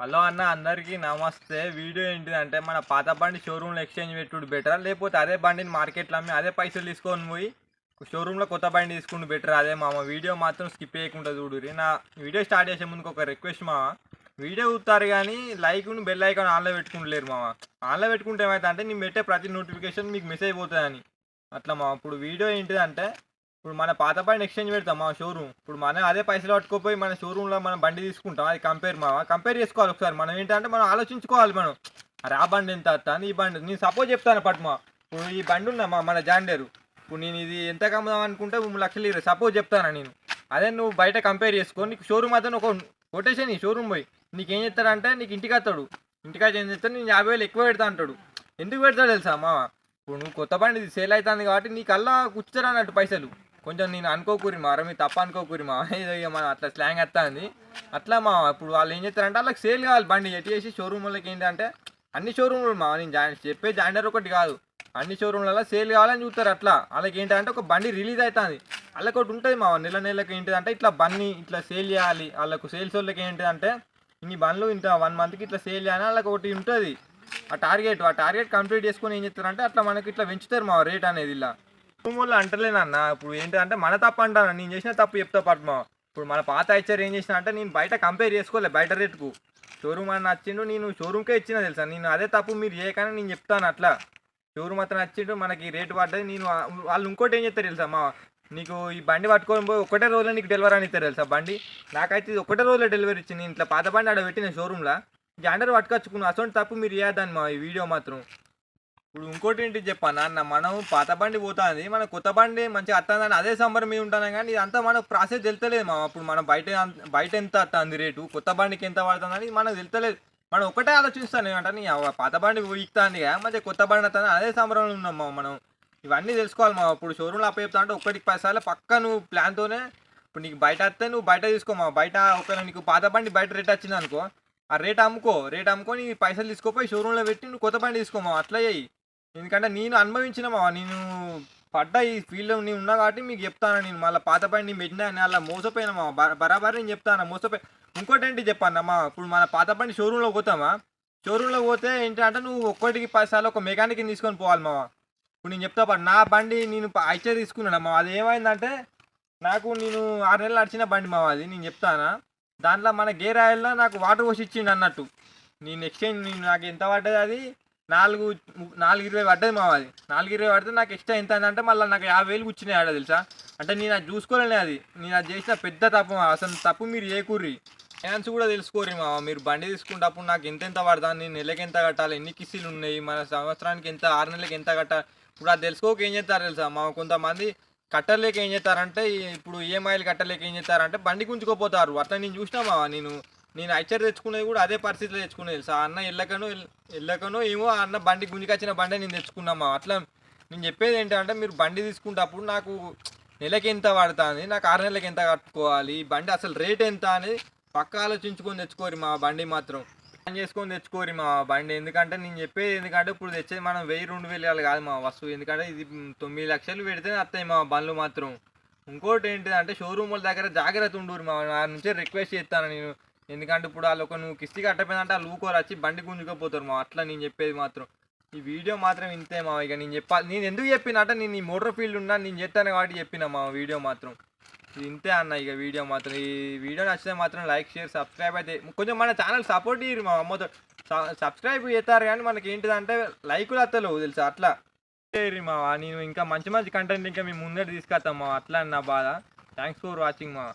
Hello అన్న అందరికీ నమస్తే. వీడియో ఏంటిదంటే మన పాత బండి షోరూమ్లో ఎక్స్చేంజ్ పెట్టుడు బెటర్ లేకపోతే అదే బండిని మార్కెట్లో అమ్మి అదే పైసలు తీసుకొని పోయి షోరూంలో కొత్త బండి తీసుకుంటూ బెటర్ అదే మామ వీడియో మాత్రం స్కిప్ చేయకుండా చూడురి నా వీడియో స్టార్ట్ చేసే ముందుకు ఒక రిక్వెస్ట్ మామ. వీడియో చూస్తారు కానీ లైక్ బెల్ ఐకాన్ ఆన్లో పెట్టుకుంటలేరు మామ. ఆన్లో పెట్టుకుంటే ఏమైతే అంటే నేను పెట్టే ప్రతి నోటిఫికేషన్ మీకు మెసేజ్ పోతుందని అట్లా మా ఇప్పుడు వీడియో ఏంటిదంటే ఇప్పుడు మన పాత బండి ఎక్స్చేంజ్ పెడతాం మా షోరూమ్ ఇప్పుడు మనం అదే పైసలు పట్టుకోపోయి మన షోరూంలో మనం బండి తీసుకుంటాం అది కంపేర్ మా కంపేర్ చేసుకోవాలి ఒకసారి. మనం ఏంటంటే మనం ఆలోచించుకోవాలి మనం. అరే ఆ బండి ఎంత అని ఈ బండి. నేను సపోజ్ చెప్తాను పట్మా ఇప్పుడు ఈ బండి ఉందమ్మా మన జాండేరు ఇప్పుడు నేను ఇది ఎంత కమ్ముదాం అనుకుంటే మూడు లక్షలు ఇరవై సపోజ్ చెప్తాను నేను? అదే నువ్వు బయట కంపేర్ చేసుకో. నీకు షోరూమ్ అతను ఒక కొటేషన్ ఈ షోరూమ్ పోయి. నీకు ఏం చెప్తాడంటే నీకు ఇంటికి వస్తాడు. ఇంటికి ఏం చెప్తాడు నేను యాభై వేలు ఎక్కువ పెడతా అంటాడు. ఎందుకు పెడతాడు తెలుసా మామ ఇప్పుడు నువ్వు కొత్త బండి ఇది సేల్ అవుతుంది కాబట్టి నీకు అల్లా కూర్చుతారు అన్నట్టు పైసలు. కొంచెం నేను అనుకోకూరి మా మీ తప్ప అనుకోకూరి మా ఏదో ఇక మన అట్లా స్లాంగ్ వస్తుంది అట్లా మా ఇప్పుడు వాళ్ళు ఏం చేస్తారంటే వాళ్ళకి సేల్ కావాలి బండి ఎటు చేసి షోరూమ్ వాళ్ళకి ఏంటంటే అన్ని షోరూమ్లు మా నేను జాయిన్ చెప్పే జాయినర్ ఒకటి కాదు. అన్ని షోరూమ్లలో సేల్ కావాలని చూస్తారు అట్లా. వాళ్ళకి ఏంటంటే ఒక బండి రిలీజ్ అవుతుంది వాళ్ళకి ఒకటి ఉంటుంది మా నెల నెలకి ఏంటిదంటే ఇట్లా బండి ఇట్లా సేల్ చేయాలి. వాళ్ళకు సేల్స్ వాళ్ళకి ఏంటిదంటే ఇన్ని బండ్లు ఇంత వన్ మంత్కి ఇట్లా సేల్ చేయాలి వాళ్ళకి ఒకటి ఉంటుంది. ఆ టార్గెట్ ఆ టార్గెట్ కంప్లీట్ చేసుకొని ఏం చేస్తారంటే అట్లా మనకి ఇట్లా పెంచుతారు మా రేట్ అనేది ఇలా. కుటుంబంలో అంటలేను అన్న ఇప్పుడు ఏంటంటే మన తప్పు అంటాను? నేను చేసిన తప్పు చెప్తా పద్మ. ఇప్పుడు మన పాత ఇచ్చారు ఏం చేసిన అంటే నేను బయట కంపేర్ చేసుకోలే బయట రేటుకు. షోరూమ్ అని నచ్చిండు నేను షోరూమ్కే ఇచ్చిన తెలుసా? నేను అదే తప్పు మీరు చేయకనే నేను చెప్తాను అట్లా. షోరూమ్ అతను నచ్చిండు మనకి రేటు పడ్డది. నేను వాళ్ళు ఇంకోటి ఏం చెప్తారు తెలుసా? మా నీకు ఈ బండి పట్టుకొని పోయి ఒకటే రోజులో నీకు డెలివరీ అని ఇస్తారు తెలుసా బండి? నాకైతే ఇది ఒకటే రోజులో డెలివరీ ఇచ్చింది నేను ఇట్లా పాత బండి ఆడ పెట్టిన షోరూమ్లో జాండర్ పట్టుకొచ్చుకున్నాను అసలు తప్పు మీరు చేయద్దని మా ఈ వీడియో మాత్రం. ఇప్పుడు ఇంకోటి ఏంటి చెప్పాను అన్న మనం పాత బండి పోతుంది మన కొత్త బండి మంచిగా వస్తుందని అదే సంబరం ఉంటాను కానీ ఇదంతా మనకు ప్రాసెస్ తెలుతలేదు మా అప్పుడు మనం బయట బయట ఎంత వస్తుంది రేటు కొత్త బండికి ఎంత పడుతుందని మనకు తెలుతలేదు. మనం ఒకటే ఆలోచిస్తాను ఏమంటే నీ పాత బండి ఇస్తాను కదా మంచిగా కొత్త బండి అత్తాను అదే సంబరంలో ఉన్నాం మా మనం. ఇవన్నీ తెలుసుకోవాలి మా ఇప్పుడు షోరూమ్లో అప్ప చెప్తా అంటే ఒకటికి పది సార్లు పక్క నువ్వు ప్లాన్తోనే ఇప్పుడు నీకు బయట వస్తే నువ్వు బయట తీసుకోమా బయట ఒకవేళ నీకు పాత బండి బయట రేట్ వచ్చింది అనుకో ఆ రేట్ అమ్ముకో రేట్ అమ్ముకొని నీ పైసలు తీసుకోపోయి షోరూంలో పెట్టి నువ్వు కొత్త బండి తీసుకోమా అట్లా చేయి. ఎందుకంటే నేను అనుభవించిన నేను పడ్డ ఈ ఫీల్డ్లో నేను ఉన్నా కాబట్టి మీకు చెప్తాను నేను మళ్ళీ పాత బండి నేను పెట్టినా అని అలా మోసపోయినా మా బ- బరాబర్ నేను చెప్తాను మోసపోయి ఇంకోటి ఏంటి చెప్పానమ్మా ఇప్పుడు మన పాత బండి షోరూంలో పోతామా? షోరూంలో పోతే ఏంటంటే నువ్వు ఒక్కటికి పది సార్లు ఒక మెకానిక్ని తీసుకొని పోవాలి మామ ఇప్పుడు నేను చెప్తా పా నా బండి నేను అయితే తీసుకున్నానమ్మా అది ఏమైందంటే నాకు నేను ఆరు నెలలు నడిచిన బండి మావా అది నేను చెప్తానా? దాంట్లో మన గేర్ ఆయిల్లో నాకు వాటర్ పోసి ఇచ్చిండు అన్నట్టు. నేను ఎక్స్చేంజ్ నేను నాకు ఎంత పడ్డది అది? నాలుగు నాలుగు ఇరవై పడ్డది మా అది నాలుగు ఇరవై పడితే నాకు ఎక్స్ట్రా ఎంత అంటే మళ్ళీ నాకు యాభై వేలు కూర్చున్నాయి ఆడ తెలుసా? అంటే నేను అది చూసుకోలేనే అది. నేను అది చేసిన పెద్ద తప్పు అసలు తప్పు మీరు ఏకూర్రి. ఫైనాన్స్ కూడా తెలుసుకోరు మావా మీరు బండి తీసుకుంటప్పుడు నాకు ఎంతెంత పడతాను నేను నెలకి ఎంత కట్టాలి ఎన్ని కిస్తీలు ఉన్నాయి మన సంవత్సరానికి ఎంత ఆరు నెలలకి ఎంత కట్టాలి ఇప్పుడు అది తెలుసుకోక ఏం చేస్తారు తెలుసా? మా కొంతమంది కట్టలేక ఏం చేస్తారంటే ఇప్పుడు ఇప్పుడు ఈఎంఐలు కట్టలేక ఏం చేస్తారంటే బండి గుంజుకోపోతారు. అట్లా నేను చూసినా చూసినామా నేను నేను ఐచర్ తెచ్చుకునేది కూడా అదే పరిస్థితిలో తెచ్చుకునేది తెలుసా? ఆ అన్న వెళ్ళకనో వెళ్ళకనో ఏమో ఆ అన్న బండి గుంజుకొచ్చిన బండి నేను తెచ్చుకున్నామా? అట్లా నేను చెప్పేది ఏంటంటే మీరు బండి తీసుకుంటప్పుడు నాకు నెలకి ఎంత పడుతుంది? నాకు ఆరు నెలలకి ఎంత కట్టుకోవాలి? ఈ బండి అసలు రేట్ ఎంత అనేది పక్క ఆలోచించుకొని తెచ్చుకోరు మా బండి మాత్రం. ప్లాన్ చేసుకొని తెచ్చుకోరు మా బండి. ఎందుకంటే నేను చెప్పేది ఎందుకంటే ఇప్పుడు తెచ్చేది మనం వెయ్యి రెండు వేలు కాదు మా వస్తువు. ఎందుకంటే ఇది తొమ్మిది లక్షలు పెడితే వస్తాయి మా బండ్లు మాత్రం. ఇంకోటి ఏంటిదంటే షోరూమ్ వాళ్ళ దగ్గర జాగ్రత్త ఉండూరు మా నా నుంచే రిక్వెస్ట్ చేస్తాను నేను. ఎందుకంటే ఇప్పుడు వాళ్ళు ఒక నువ్వు కిస్తీ కట్టపోయిందంటే వాళ్ళు ఊకోరు వచ్చి బండి గుంజుకపోతారు మా. అట్లా నేను చెప్పేది మాత్రం. ఈ వీడియో మాత్రం ఇంతే మా ఇక నేను చెప్పాలి నేను ఎందుకు చెప్పిన అంటే నేను ఈ మోటార్ ఫీల్డ్ ఉన్నా నేను చెప్తాను కాబట్టి చెప్పిన మా వీడియో మాత్రం. ఇది ఇంతే అన్న ఇక వీడియో మాత్రం. ఈ వీడియో నచ్చితే మాత్రం లైక్ షేర్ సబ్స్క్రైబ్ అయితే కొంచెం మన ఛానల్ సపోర్ట్ ఇయ్యరు మా అమ్మతో. సబ్స్క్రైబ్ చేస్తారు కానీ మనకి ఏంటిదంటే లైకులు అత్తలేవు తెలుసా? అట్లా చేయరు మా. నేను ఇంకా మంచి మంచి కంటెంట్ ఇంకా మేము ముందర తీసుకొస్తాం మా. అట్లా అని నా బాధ. థ్యాంక్స్ ఫర్ వాచింగ్ మా.